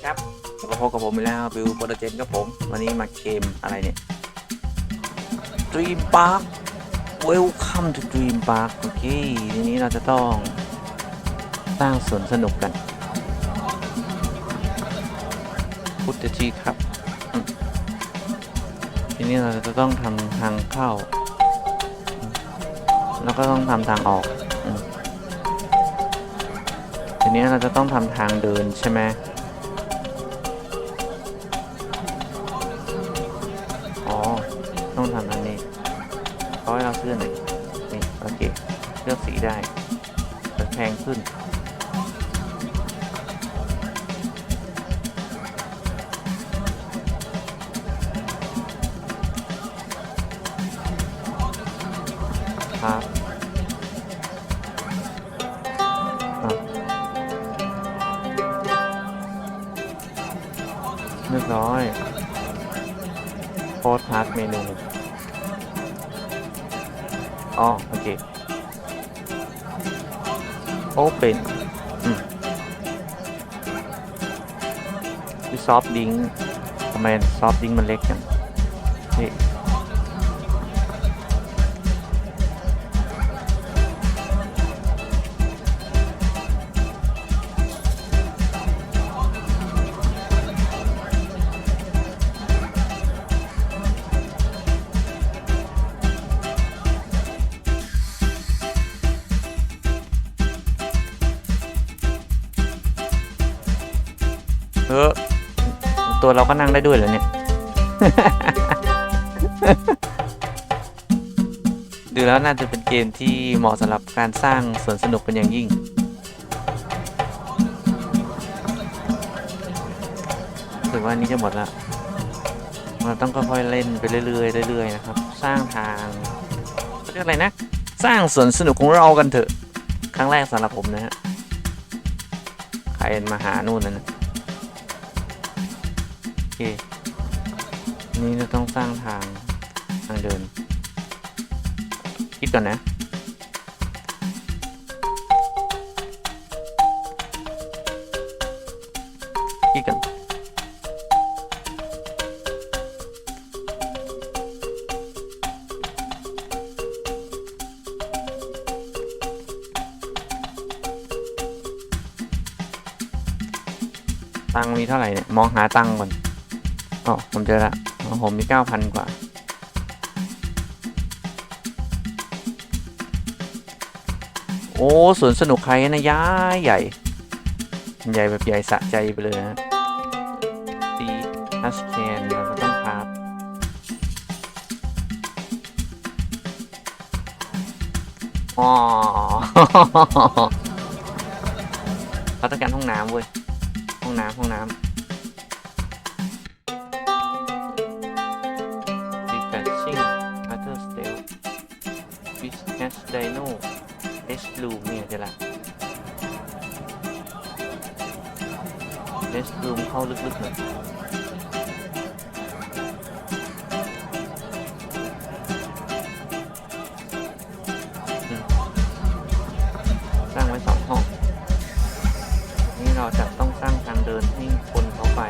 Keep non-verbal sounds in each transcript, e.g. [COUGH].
ดีครับก็พบกับผมอีกแล้วบิวโปรเจนกับผม วันนี้มาเกมอะไรเนี่ย Dream Park Welcome to Dream Park โอเคทีนี้เราจะต้องสร้างสวนสนุกกันพุทธจีครับ ทีนี้เราจะต้องทำทางเข้า แล้วก็ต้องทำทางออกอทีนี้เราจะต้องทำทางเดินใช่ไหม เลือกสีได้จะแพงขึ้น ครับเรียบร้อยโพสพาร์ทเมนูอ๋อโอเค โอเปนอืมคือซอฟดิงทำไมซอฟต์ดิงมันเล็กจัง เราก็นั่งได้ด้วยเหรอเนี่ย ดูแล้วน่าจะเป็นเกมที่เหมาะสำหรับการสร้างสวนสนุกเป็นอย่างยิ่ง ถือว่านี้จะหมดละเราต้องค่อยๆเล่นไปเรื่อยๆเรื่อยๆนะครับ สร้างทางเขาเรียกอะไรนะ สร้างสวนสนุกของเรากันเถอะ ครั้งแรกสำหรับผมนะฮะใครมาหานู่นนะนะ คนี่จะต้องสร้างทางทางเดิน คิดก่อนนะ คิดก่อนตังมีเท่าไหร่เนี่ย มองหาตังก่อน อ๋อผมเจอละผมมีเก้าพันกว่า โอ้สวนสนุกใครนะย้ายใหญ่ ใหญ่แบบใหญ่สะใจไปเลยนะตีทัชแคนเราก็ต้องพับอ๋อเขาต้องการห้องน้ำเว้ย ห้องน้ำห้องน้ำ H Room เข้าลึกๆหน่อยสร้างไว้สองห้อง นี่เราจะต้องสร้างทางเดินให้คนเขาไป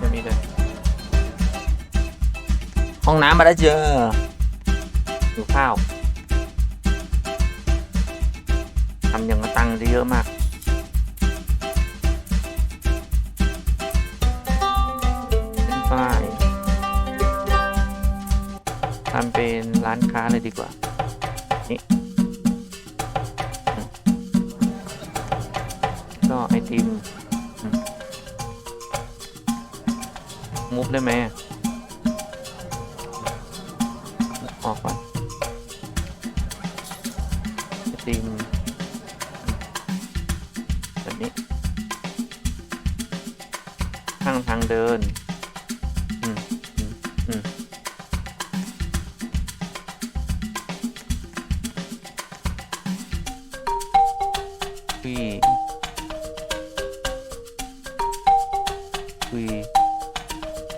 จะมีเลยห้องน้ำมาได้วเจอ ทำเป็นร้านค้าเลยดีกว่า นี่ ก็ไอติมมุฟได้ไหม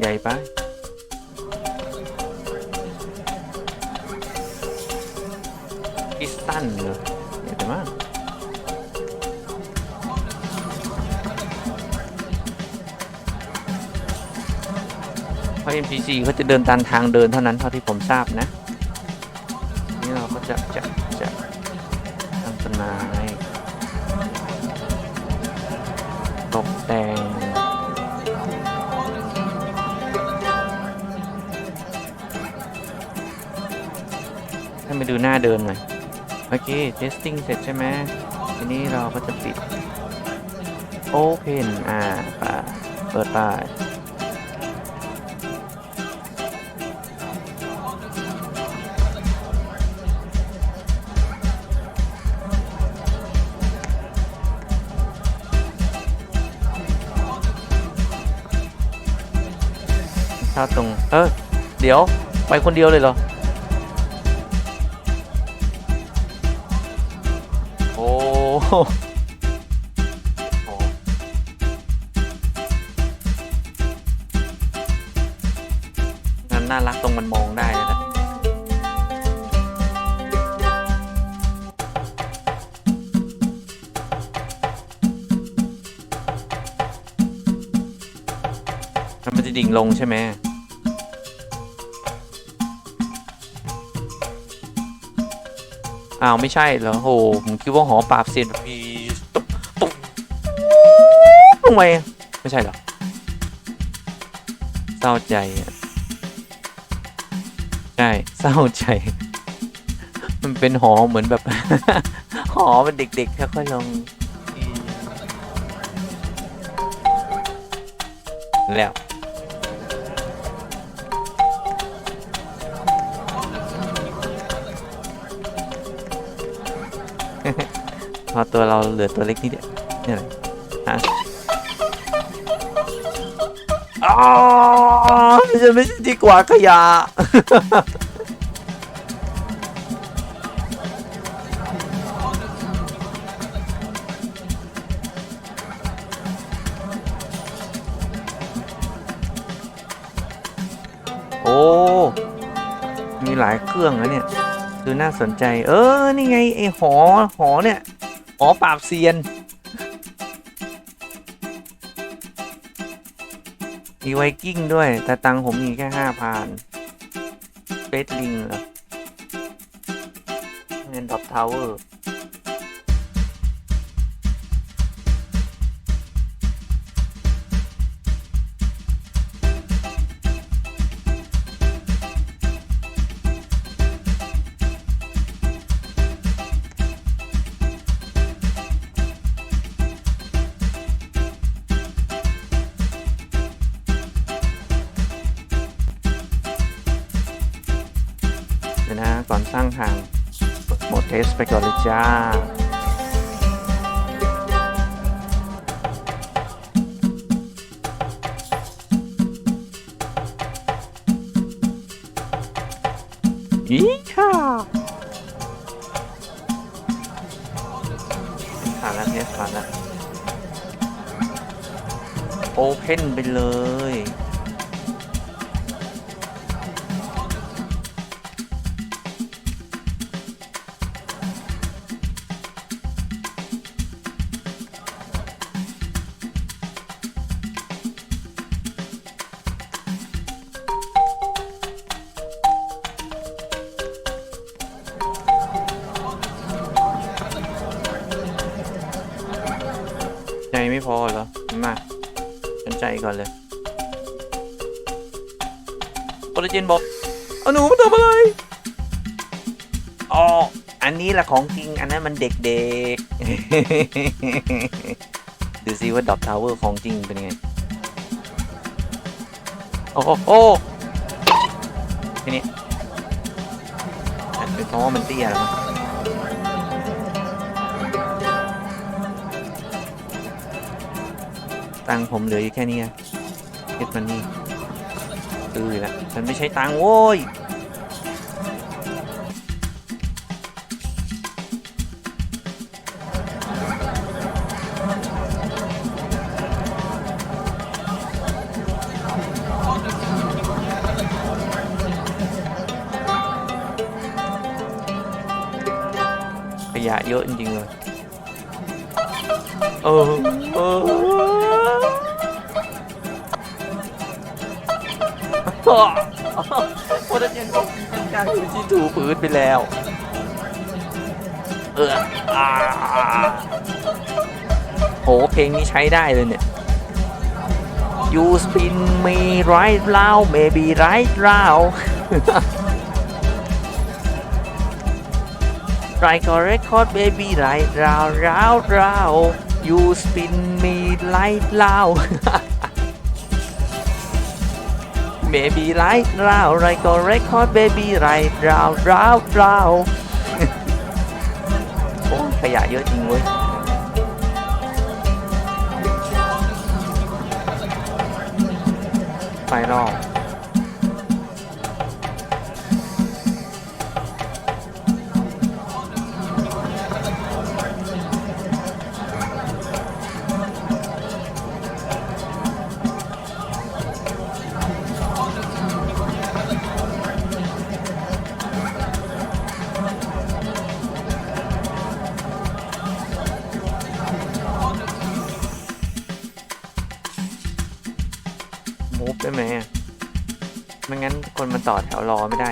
ใหญ่ไปพิสตันเลยเดี๋ยวมากเพราะ NPC เขาจะเดินตามทางเดินเท่านั้นเท่าที่ผมทราบนะ นี่เราก็จะจะ ดูหน้าเดิมหน่อย โอเค testing เสร็จใช่ไหมทีนี้เราก็จะปิด open อ่าไปเปิดไปเข้าตรง เออ เดี๋ยว ไปคนเดียวเลยเหรอ นั่นน่ารักตรงมันมองได้นะมันจะดิ่งลงใช่ไหม อ้าวไม่ใช่เหรอโหผมคิดว่าหอปราบเซียนมีตุ๊บตุ๊บทำไมไม่ใช่เหรอเศร้าใจอะใช่เศร้าใจ มันเป็นหอเหมือนแบบ หอเป็นเด็กๆค่อยๆลงแล้ว พอตัวเราเหลือตัวเล็กนิดเดียวเนี่ยแหละฮะอ๋อไม่ใช่ไม่ใช่ที่กวาดขยะโอ้ มีหลายเครื่องนะเนี่ย ดูน่าสนใจ เออ นี่ไงไอหอ หอเนี่ย หอปราบเซียน มีไวกิ้งด้วย แต่ตังผมมีแค่ห้าพันเฟสลิงเหรอเงินดอปทาวเวอร์ อีช่าผ่านแล้วเทสผ่านแล้วโอเพนไปเลย โปรเจนบอกเอาหนูมาทำอะไรอ๋ออันนี้แหละของจริง อันนั้นมันเด็กๆ ดูซิว่าดอ p ทาวเวอร์ของจริงเป็นยังไง โอ้โหโอ้ทีนี้อาจจะเป็นเพราะว่ามันเตี้ยแล้วมั้งตังค์ผมเหลืออยู่แค่นี้เก็บมันนี่ ตื้อและฉันไม่ใช้ตังโว้ยโยะเยอะจริงๆเลย เออ เออ โคตรยังตกการอยู่ที่ถูพื้นไปแล้ว เอออ่าโหเพลงนี้ใช้ได้เลยเนี่ย You spin me right round maybe right round Like a record baby right round round round You spin me right round Maybe right round like a record baby right round round round โอ้ยขยะเยอะจริงเว้ยไฟรอบ ได้ไหมอะไม่งั้นคนมันต่อแถวรอไม่ได้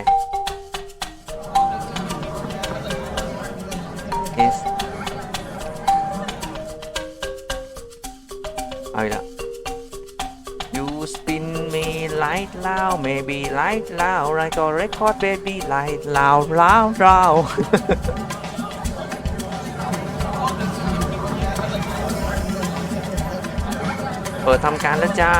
S เอาอีกแล้ว You spin me light loud maybe light loud like a record baby light loud loud loud เปิดทำการแล้วจ้า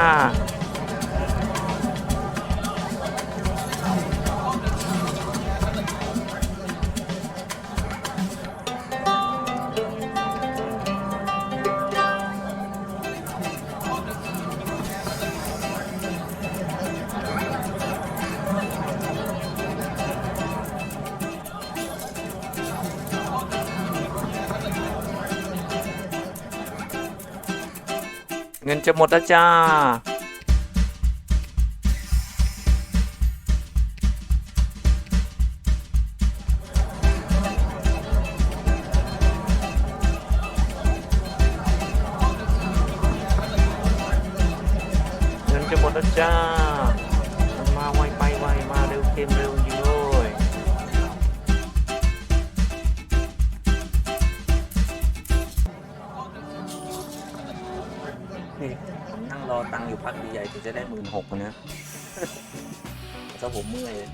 งินจะหมดแล้วจ้า เงินจะหมดแล้วจ้ามันมาไวไปไวมาเร็วเกมเร็ว ตังค์อยู่พักใหญ่ถึงจะได้หมื่นหกนะถ้าผมเมื่อยเลย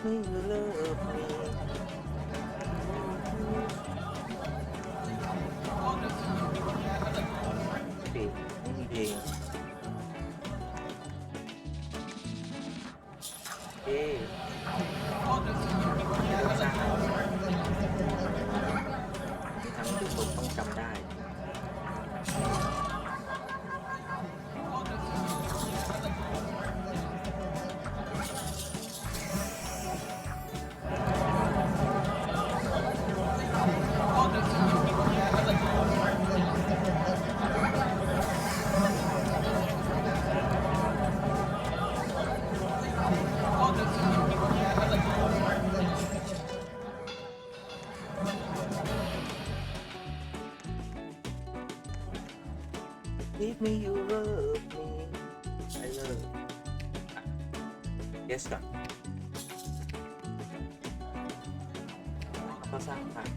ไม่เลิก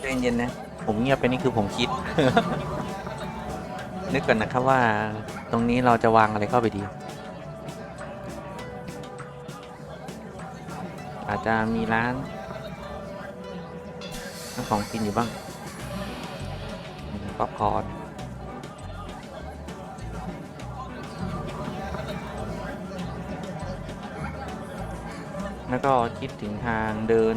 ใจเย็นๆนะ ผมเงียบไปนี่คือผมคิด นึกก่อนนะครับว่าตรงนี้เราจะวางอะไรเข้าไปดี อาจจะมีร้านของกินอยู่บ้างป๊อปคอร์นแล้วก็คิดถึงทางเดิน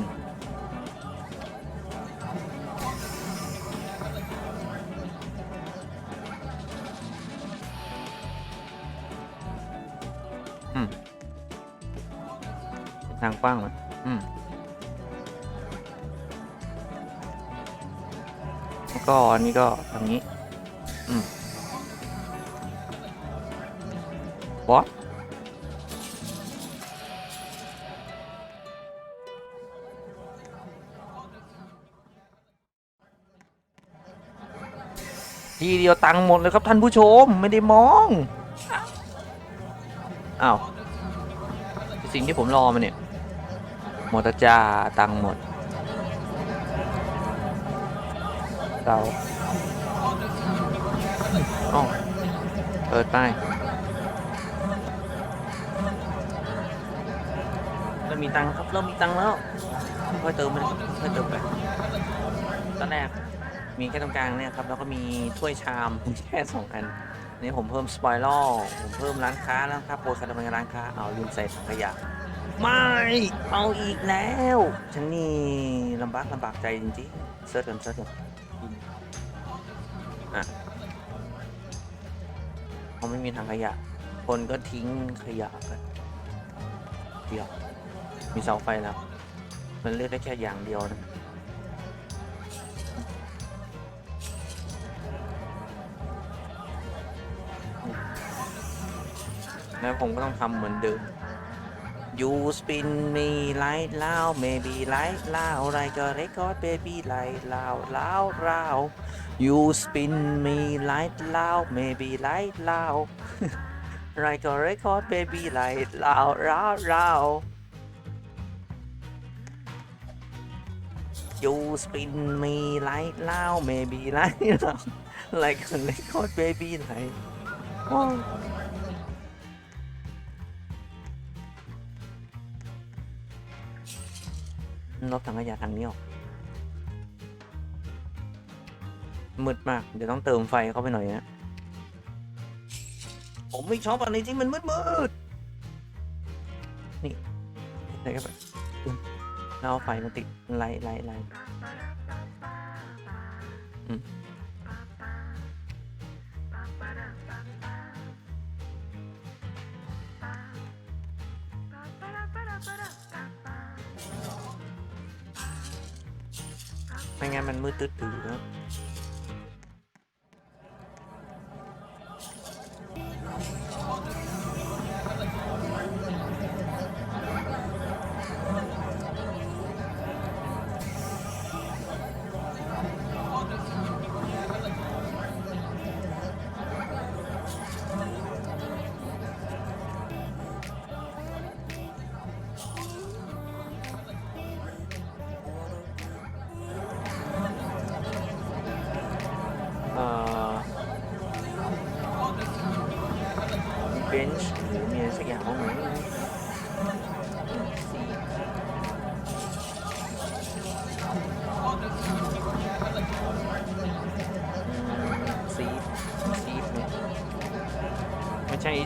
กว้างเลยอืมแล้วก็อันนี้ก็ทางนี้ อืมบอสทีเดียวตังค์หมดเลยครับท่านผู้ชมไม่ได้มองอ้าวสิ่งที่ผมรอมาเนี่ย หมดจ้าตังหมดเราอ๋อเปิดไปเริ่มมีตังครับเริ่มมีตังแล้วค่อยเติมไปนค่อยเติมไปตอนแรกมีแค่ตรงกลางเนี่ยครับแล้วก็มีถ้วยชามแค่สองอันนี่ผมเพิ่มสปอยล์ผมเพิ่มร้านค้าร้านค้าโปรคาร์ดเป็นร้านค้าเอาลืมใส่ถังขยะ ไม่ เอาอีกแล้ว ฉันนี่ลำบากลำบากใจจริงๆเสิร์ชกันเสิร์ชกันอะเขาไม่มีถังขยะ คนก็ทิ้งขยะกันเดียว มีเสาไฟแล้ว มันเลือกได้แค่อย่างเดียวนะแล้วผมก็ต้องทำเหมือนเดิม You spin me like loud maybe like loud like a record baby like loud loud loud. You spin me like loud maybe like loud. [LAUGHS] Like a record baby like loud loud loud. You spin me like loud maybe [LAUGHS] like loud like a record baby like oh. ลบถังขยะทางนี้ออกมืดมาก เดี๋ยวต้องเติมไฟเข้าไปหน่อยนะผมไม่ชอบอะไรที่มันมืดมืดๆนี่ใส่เข้าไปอืมแล้วเอาไฟมาติดไล่ไล่ไล่ ไม่งั้นมันมืดตื้อๆนะ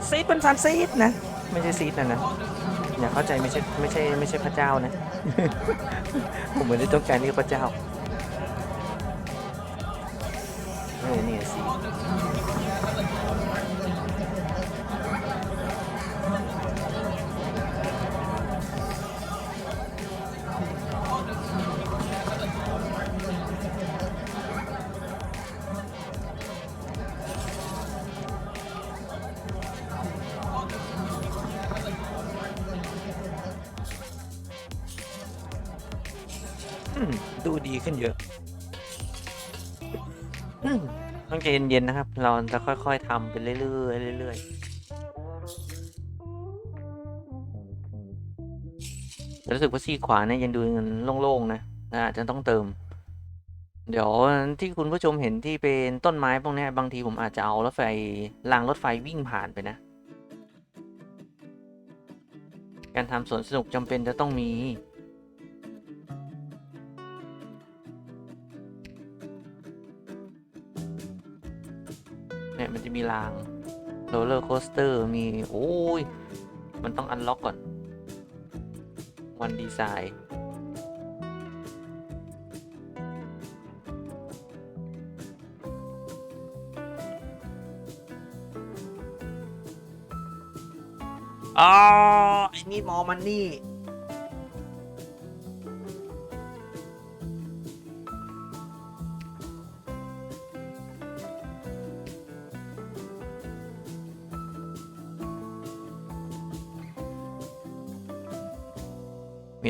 ซีดเป็นสารซีดนะ ไม่ใช่ซีดนะนะอย่าเข้าใจไม่ใช่ไม่ใช่ไม่ใช่พระเจ้านะ ผมไม่ได้ต้องการนี่พระเจ้า ดูดีขึ้นเยอะต้องใจเย็นๆนะครับ เราจะค่อยๆทำไปเรื่อยๆเรื่อยๆรู้สึกว่าซีขวาเนี่ยยังดูโล่งๆนะอาจจะต้องเติม เดี๋ยวที่คุณผู้ชมเห็นที่เป็นต้นไม้พวกนี้บางทีผมอาจจะเอารถไฟรางรถไฟวิ่งผ่านไปนะ การทำสวนสนุกจำเป็นจะต้องมี เนี่ยมันจะมีรางโรลเลอร์โคสเตอร์มี โอ้ย มันต้องอันล็อกก่อน วันดีไซน์อ๋อไอ้นี่มอมันนี่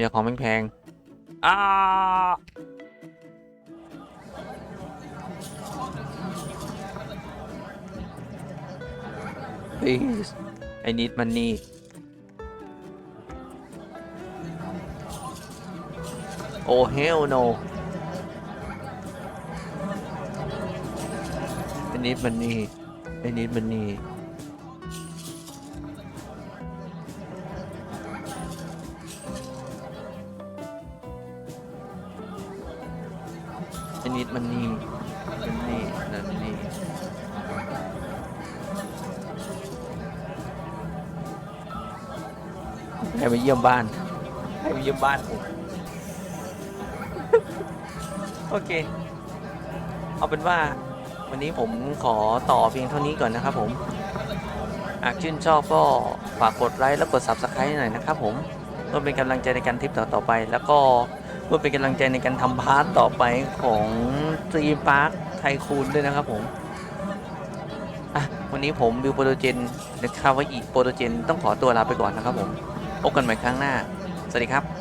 มีแต่ของแพงๆอ่า please I need money โอ้ hell no I need money I need money ไอ้นิดมันนี่ มันนี่นั่นนี่ให้มาเยี่ยมบ้านให้มาเยี่ยมบ้านผมโอเค เอาเป็นว่าวันนี้ผมขอต่อเพียงเท่านี้ก่อนนะครับผมหากชื่นชอบก็ฝากกดไลค์และกด Subscribe หน่อยนะครับผมเพื่อเป็นกำลังใจในการทริปต่อๆไป แล้วก็ เพื่อเป็นกำลังใจในการทำพาร์ทต่อไปของตรีพาร์คไทคูนด้วยนะครับผมอะวันนี้ผมบิวโปรโตเจนหรือคาวาอิโปรโตเจนต้องขอตัวลาไปก่อนนะครับผมพบกันใหม่ครั้งหน้า สวัสดีครับ